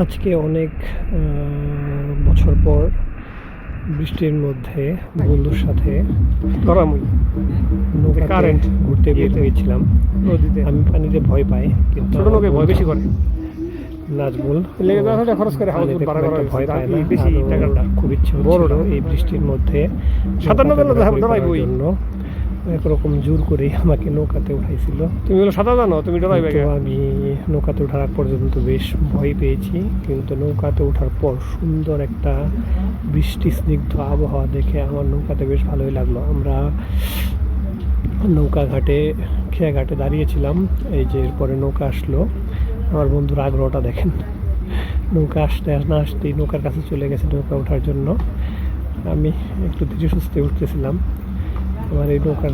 আজকে অনেক বছর পর বৃষ্টির মধ্যে বন্ধুর সাথে Current. ঘুরতে বের হয়েছিলাম। নদীতে। আমি পানিতে ভয় পাই কিন্তু ছোট নৌকে ভয় বেশি করে। হলে খরচ করে ভয় পায় না। বেশি টাকাটা। খুব ইচ্ছে বড় এই বৃষ্টির মধ্যে সাঁতার না জানলে তো নৌকাতে ডরাই করার বই। জন্য। একরকম জোর করে আমাকে নৌকাতে উঠাইছিল। তুমি হলো সাঁতার জানো? তুমি ডরাইবে আমি নৌকাতে ওঠার আগ পর্যন্ত বেশ ভয় পেয়েছি কিন্তু নৌকাতে ওঠার পর সুন্দর একটা বৃষ্টি স্নিগ্ধ আবহাওয়া দেখে আমার নৌকাতে বেশ ভালোই লাগল। আমরা নৌকা ঘাটে খেয়া ঘাটে দাঁড়িয়েছিলাম এই যে এরপরে নৌকা আসলো। আমার বন্ধুর আগ্রহটা দেখেন নৌকা আসতে না আসতেই নৌকার কাছে চলে গেছে নৌকা ওঠার জন্য। আমি একটু ধীরে সুস্থে উঠতেছিলাম। আমার এই নৌকার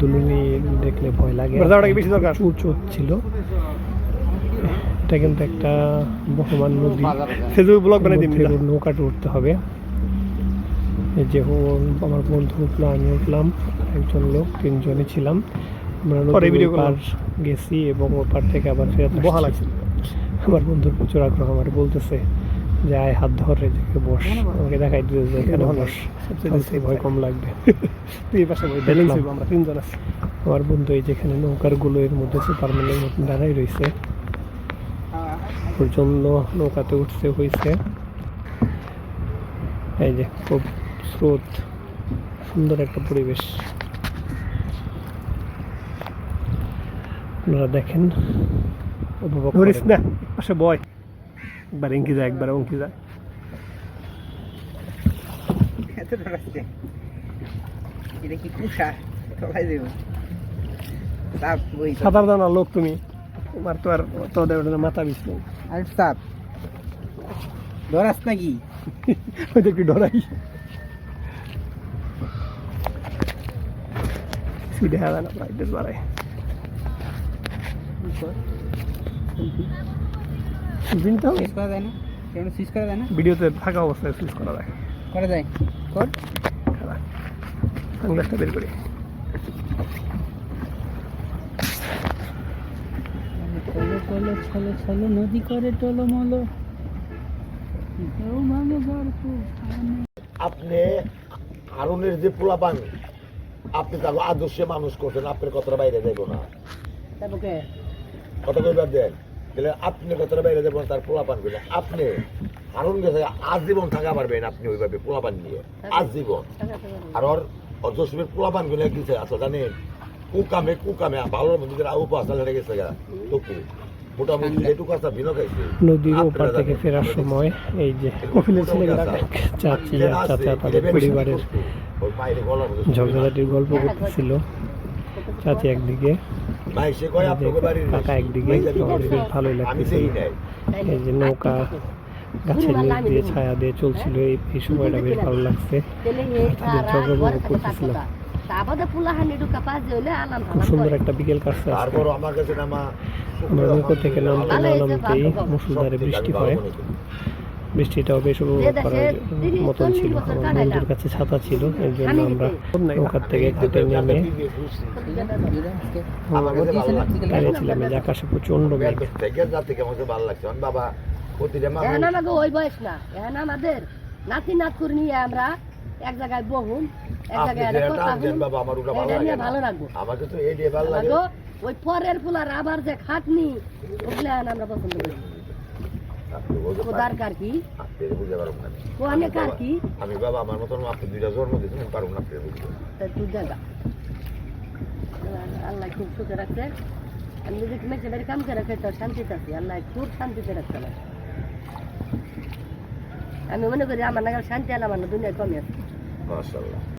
দুলুনি দেখলে ভয় লাগে। বেশি দরকার? ছিল। এটা কিন্তু একটা বহমান নদী। ফেসবুক ব্লগ বানাই দিন নৌকাতে উঠতে হবে। যে আমার বন্ধু উঠল আমি উঠলাম। একজন লোক তিনজনই ছিলাম। আমরা পরে গেছি এবং ওপার থেকে আবার ফেরত বহা আসছি। আমার বন্ধুর প্রচুর আগ্রহ আমার বলতেছে যে আয় হাত ধরে দেখে বস আমাকে দেখাই দিতে যে এখানে বস? সবচেয়ে ভয় কম লাগবে। তুই পাশে বই ব্যালেন্স হইব আমরা তিনজন আছি। আমার বন্ধু এই যেখানে নৌকারগুলো এর মধ্যে সুপারম্যানের মতন দাঁড়াই রয়েছে জন্য নৌকাতে উঠতে হয়েছে এই যে খুব স্রোত সুন্দর একটা পরিবেশ। আপনারা দেখেন উপভোগ করেন। না পাশে বয়। একবার এঙ্কি যায় একবার অঙ্কি যায় সাঁতার জানা লোক তুমি তোমার তো আর তো মাথা বিষ নেই আর সাপ ডরাস নাকি ওই তো একটু ডরাই স্পিডে হ্যাঁ না ব্রাইটনেস বাড়ায় করা যায় না? কেন সুইচ করা যায় না? ভিডিওতে থাকা অবস্থায় সুইচ করা যায়। করা যায়। কর। সানগ্লাসটা বের করি। চলো চলো চলো চলো নদী করে টলো মলো আপনি হারুনের যে পোলাপান আপনি তার আদর্শে মানুষ করছেন আপনার কথাটা বাইরে যাইব না। কথা কইবার দেন। তাহলে আপনি কথাটা বাইরে যাবেন তার পোলাপান করে আপনি হারুন গেছে আজীবন থাকা পারবেন আপনি ওইভাবে পোলা পোলাপান নিয়ে। আজীবন। আর ওর অজস্বের পোলাপানগুলো দিছে আসলে জানেন? কুকামে কুকামে ভালোর মধ্যে যারা উপাস লেগে গেছে গা। তকু মোটামুটি যেটুকু আছে ভিন্ন খাইছে। নদীর ওপার থেকে ফেরার সময় এই যে কফিলের। চাচি আর চাচা তাদের পরিবারের ঝগড়াঝাটির গল্প করতেছিল চাচি একদিকে। এই যে একদিকে। বেশ ভালোই লাগতেছিল এই নৌকা গাছের নিচ দিয়ে ছায়া দিয়ে চলছিল এই সময়টা বেশ ভালো লাগছে। খুব সুন্দর একটা বিকেল কাটছে আমরা নৌকো থেকে নামতে না নামতেই মুসুলধারে বৃষ্টি হয়। বৃষ্টিটাও বেশ উপভোগ করার মতন ছিল আমার বন্ধুর কাছে ছাতা ছিল এই জন্য আমরা নৌকার থেকে ঘাটে নেমে দাঁড়িয়েছিলাম এই যে আকাশে প্রচণ্ড মেঘ থেকে যাতে কেমন ভালো লাগছে বাবা এখন আমাকে ওই বয়স না এখন আমাদের নাতি নিয়ে আমরা এক জায়গায় বহুম এক জায়গায় ভালো রাখব আমাকে তো এই দিয়ে ভালো লাগে ওই পরের ফুলার আবার যে খাটনি ওগুলো আমরা পছন্দ করি পারেন। দরকার কি? বুঝতে না। ও অনেক আর কি? আমি বাবা আমার মতন আপনি দুইটা জন্ম দিয়েছেন পারব না আপনি বুঝতে তা তুই দেখা আল্লাহ খুব সুখে রাখছে। আমি যদি মেসে বাড়ি কাম করে খেতে শান্তিতে আছি। আল্লাহ খুব শান্তিতে রাখছে আমাকে। আমি মনে করি আমার নাগাল শান্তি আলাম আমার দুনিয়ায় কমে আছে। মাশাআল্লাহ।